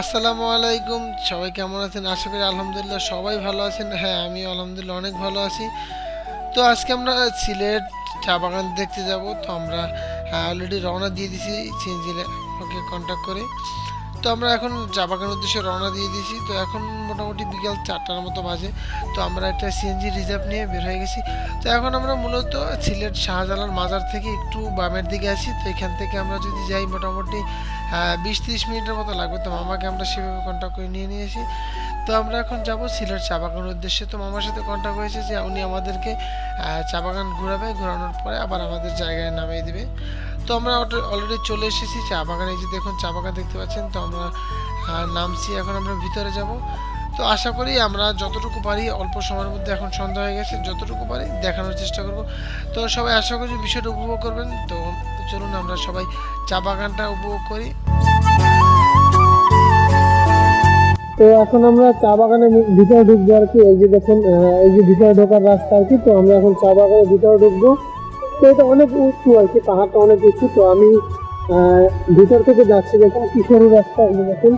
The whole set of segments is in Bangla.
আসসালামু আলাইকুম। সবাই কেমন আছেন? আশা করি আলহামদুলিল্লাহ সবাই ভালো আছেন। হ্যাঁ আমি আলহামদুলিল্লাহ অনেক ভালো আছি। তো আজকে আমরা সিলেট চা বাগান দেখতে যাব। তো আমরা অলরেডি রওনা দিয়ে দিয়েছি সিনজিলে ওকে কন্ট্যাক্ট করে। তো আমরা এখন চা বাগানের উদ্দেশ্যে রওনা দিয়ে দিয়েছি। তো এখন মোটামুটি বিকাল চারটার মতো বাজে। তো আমরা একটা সিএনজি রিজার্ভ নিয়ে বের হয়ে গেছি। তো এখন আমরা মূলত সিলেট শাহজালাল মাজার থেকে একটু বামের দিকে আছি। তো এখান থেকে আমরা যদি যাই মোটামুটি বিশ তিরিশ মিনিটের মতো লাগবে। তো মামাকে আমরা সেভাবে কন্ট্যাক্ট করে নিয়ে নিয়েছি। তো আমরা এখন যাব সিলেট চা বাগানের উদ্দেশ্যে। তো মামার সাথে কন্ট্যাক্ট হয়েছে যে উনি আমাদেরকে চা বাগান ঘোরাবে। ঘোরানোর পরে আবার আমাদের জায়গায় নামিয়ে দিবে। তো আমরা অলরেডি চলে এসেছি চা বাগানে। যে দেখুন, চা বাগান দেখতে পাচ্ছেন? তো আমরা নামছি, এখন আমরা ভিতরে যাব। তো আশা করি আমরা যতটুকু পারি, অল্প সময়ের মধ্যে এখন সন্ধ্যা হয়ে গেছে, যতটুকু পারি দেখানোর চেষ্টা করব। তো সবাই আশা করি বিষয়টা উপভোগ করবেন। তো চলুন আমরা সবাই চা বাগানটা উপভোগ করি। তো এখন আমরা চা বাগানের ভিতরে ঢুকবো আর কি। এই যে দেখুন এই যে ভিতরে ঢোকার রাস্তা আর কি। তো আমরা এখন চা বাগানের ভিতরে ঢুকবো। তো এটা অনেক উঁচু আর কি, পাহাড়টা অনেক উঁচু, তো আমি ভিতর থেকে যাচ্ছি দেখুন কিশোরী রাস্তা যে দেখুন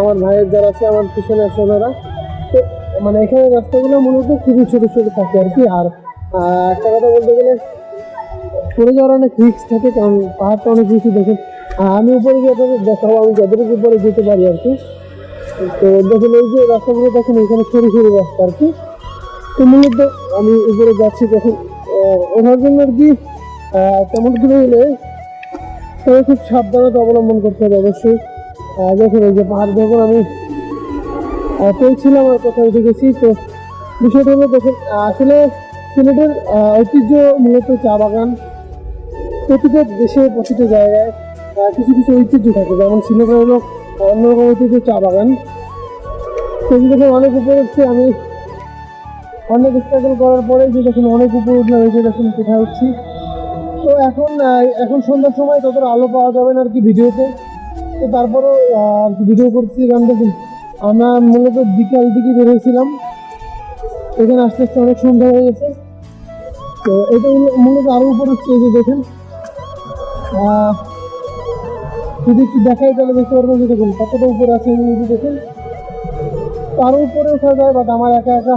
আমার ভাইয়ের যারা আছে, আমার পিছনে আছে ওনারা। তো মানে এখানে রাস্তাগুলো মূলত খুবই ছোট ছোট থাকে আর কি, আর একটা কথা বলতে গেলে, পড়ে যাওয়ার অনেক রিস্ক থাকে, কারণ পাহাড়টা অনেক উঁচু, দেখুন। আমি উপরে গিয়ে আপনাদের দেখাবো, আমি যতটুকু উপরে যেতে পারি আর কি। তো দেখুন, এই যে রাস্তাগুলো দেখুন, এখানে সরু সরু রাস্তা আর কি। তো মূলত আমি উপরে যাচ্ছি যখন ওঠার জন্য আর তেমন করে হলে তবে খুব সাবধানতা অবলম্বন করতে হবে অবশ্যই। দেখুন, এই যে পাহাড় যখন আমি পেয়েছিলাম আর কোথাও গেছি। তো বিষয়টা হলো, দেখুন আসলে সিলেটের ঐতিহ্য মূলত চা বাগান। প্রতিটা দেশে প্রতিটা জায়গায় কিছু কিছু ঐতিহ্য থাকে। যেমন সিলেটের হলো অন্যরকম ঐতিহ্য চা বাগান। এই অনেক উঠছি আমি অনেক স্ট্রাগল করার পরে যে দেখুন অনেক উপরে উঠলাম এই দেখুন কোথায় উঠছি তো এখন এখন সন্ধ্যার সময় ততটা আলো পাওয়া যাবে না আর কি ভিডিওতে। তো তারপরেও আর কি ভিডিও করছি। কারণ দেখুন, আমরা মূলত বিকাল দিকে বেরিয়েছিলাম এখানে আস্তে আস্তে অনেক সন্ধ্যা হয়ে গেছে। তো এটা মূলত আরও উপরে হচ্ছে এই যে দেখেন। যদি একটু দেখাই তাহলে দেখতে পারবেন যে দেখুন কতটা উপরে আছে দেখুন। তো আরও উপরে ওঠা যায় বাট আমার একা একা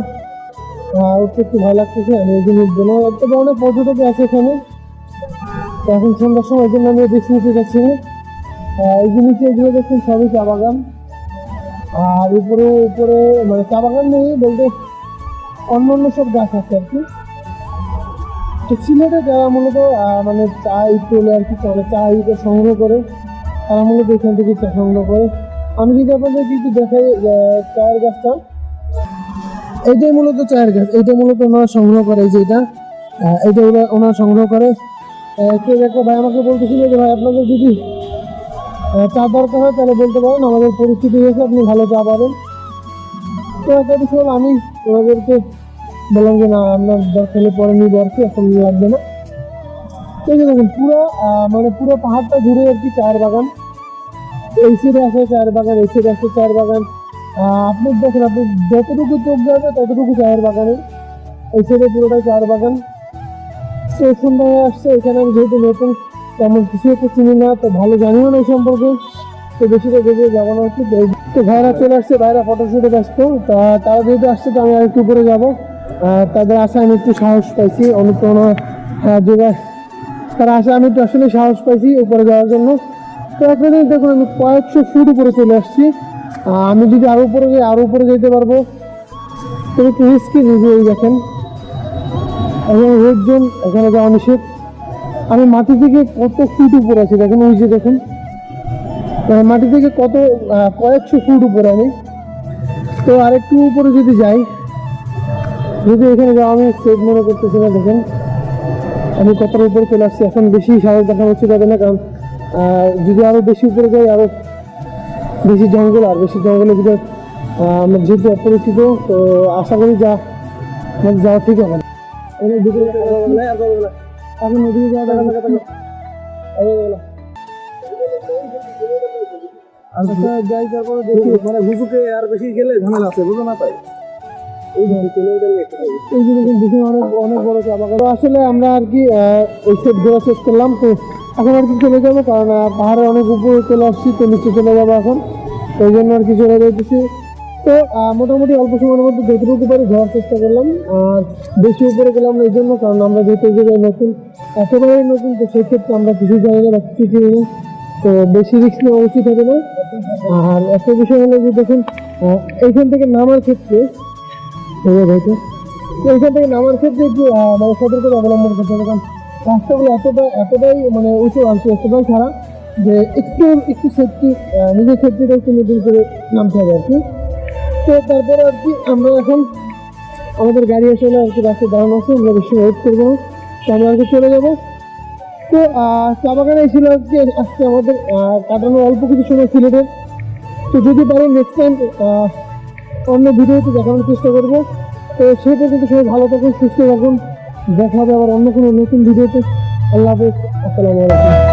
উঠতে একটু ভয় লাগতেছে, আমি এই জন্য না তবে অনেক পর্যটক আছে এখানে। এখন সন্ধ্যার সময় জন্য আমি বেশি নিতে যাচ্ছি না। এই যে নিচে এগুলো দেখুন সবই চা বাগান। আর উপরে উপরে মানে চা বাগান নেই বলতে অন্য অন্য সব গাছ আছে আর কি। তো সিলেটে যারা মূলত মানে চা তোলে আর কি মানে চা ইটা সংগ্রহ করে, তারা মূলত এখান থেকে চা সংগ্রহ করে। আমি যদি আপনাদের একটু দেখাই চায়ের গাছটা। এইটাই মূলত চায়ের গাছ এইটা মূলত ওনারা সংগ্রহ করে যে এটা। এইটা ওরা ওনারা সংগ্রহ করে। কেউ একটা ভাই আমাকে বলতেছিল যে, ভাই, আপনাদের যদি চা দরকার হয়, তাহলে বলতে পারেন। আমাদের পরিস্থিতি হয়েছে, আপনি ভালো চা পাবেন। তো একটা বিষয় আমি ওনাদেরকে বললাম যে, না, আপনার দরকার পরে নিয়ে আর কি, এখন লাগবে না। এই যে দেখুন, পুরো মানে পুরো পাহাড়টা ঘুরে আর কি চায়ের বাগান। এই সাইডে আছে চায়ের বাগান এই সাইডে আছে চায়ের বাগান। আপনি দেখেন আপনি যতটুকু চোখ যাবে ততটুকু চায়ের বাগানে। এই সাইডে পুরোটাই চায়ের বাগান। তো সন্ধ্যা হয়ে আসছে এখানে আমি যেহেতু নতুন তেমন কিছু একটা চিনি না তো ভালো জানিও না এই সম্পর্কে। তো বেশিটা দেখে যাব না হচ্ছে তো ভাইরা চলে আসছে ভাইরা ফটোশুটে ব্যস্ত তা তারা যেহেতু আসছে তো আমি আর একটু উপরে যাব। তাদের আশায় আমি একটু সাহস পাইছি অনুপ্রেরণা আহ, যোগায়। তারা আশায় আমি একটু আসলে সাহস পাইছি উপরে যাওয়ার জন্য। তো এখানে দেখুন আমি কয়েকশো ফুট উপরে চলে আসছি। আমি যদি আরও উপরে যাই আরও উপরে যেতে পারব। একটু রিস্কি নিজে এই দেখেন। এবং রেড জোন এখানে যাওয়া নিষেধ। আমি মাটি থেকে কত ফুট উপরে আছি দেখেন ওই যে দেখুন। আহ, মাটি থেকে কত কয়েকশো ফুট উপরে আমি। তো আরেকটু উপরে যদি যাই যদি এখানে যাওয়া আমি সেফ মনে করতেছি না দেখেন। আমি কতটা উপরে চলে আসছি এখন বেশি সাহস দেখা হচ্ছে যাবে না কারণ যদি আরও বেশি উপরে যাই আরও বেশি জঙ্গল আর বেশি জঙ্গলের ভিতরে আমরা যেহেতু অপরিচিত তো আশা করি যা যাওয়া ঠিক হবে যাওয়া। এখন ওদিকে যাই তারপরে দেখি। মানে আর বেশি গেলে ঝামেলা আছে বুঝো না তাই? এই অনেক অনেক বড় চা বাগান আসলে আমরা আর কি এই সেট ঘোরা শেষ করলাম। তো এখন আর কি চলে যাব, কারণ পাহাড়ে অনেক উপরে চলে আসছি, তো নিচে চলে যাব এখন। ওই জন্য আর কি চলে যাইতেছি। তো মোটামুটি অল্প সময়ের মধ্যে যতটুকু পারি, যাওয়ার চেষ্টা করলাম। আর বেশি উপরে গেলাম এই জন্য, কারণ আমরা যেহেতু জায়গায় নতুন, একেবারেই নতুন, তো সেক্ষেত্রে আমরা কিছু জানি না বা কিছু চিনি না। তো বেশি রিস্ক নেওয়া উচিত হবে না। আর একটা বিষয় হলো যে দেখুন এইখান থেকে নামার ক্ষেত্রে এইখান থেকে নামার ক্ষেত্রে একটু মানে সতর্কতা অবলম্বন করতে হবে। কারণ রাস্তাগুলো এতটা এতটাই মানে উঁচু আর এতটাই খারাপ যে একটু একটু সেফটি নিজের সেফটিটা একটু মেনটেন করে নামতে হবে আর কি তো তারপরে আর কি আমরা এখন আমাদের গাড়ি আসলে আর কি রাস্তায় দাঁড়ানো আছে, আমরা বেশি ওয়েট করব না। তো আমরা আর কি চলে যাব। তো চা বাগানে ছিল আজকে আজকে আমাদের কাটানো অল্প কিছু সময় সিলেটের তো যদি পারি নেক্সট টাইম অন্য ভিডিওতে দেখানোর চেষ্টা করব। তো সেই পর্যন্ত সবাই ভালো থাকুন, সুস্থ থাকুন। দেখা হবে আবার অন্য কোনো নতুন ভিডিওতে। আল্লাহ হাফেজ। আসসালামু আলাইকুম।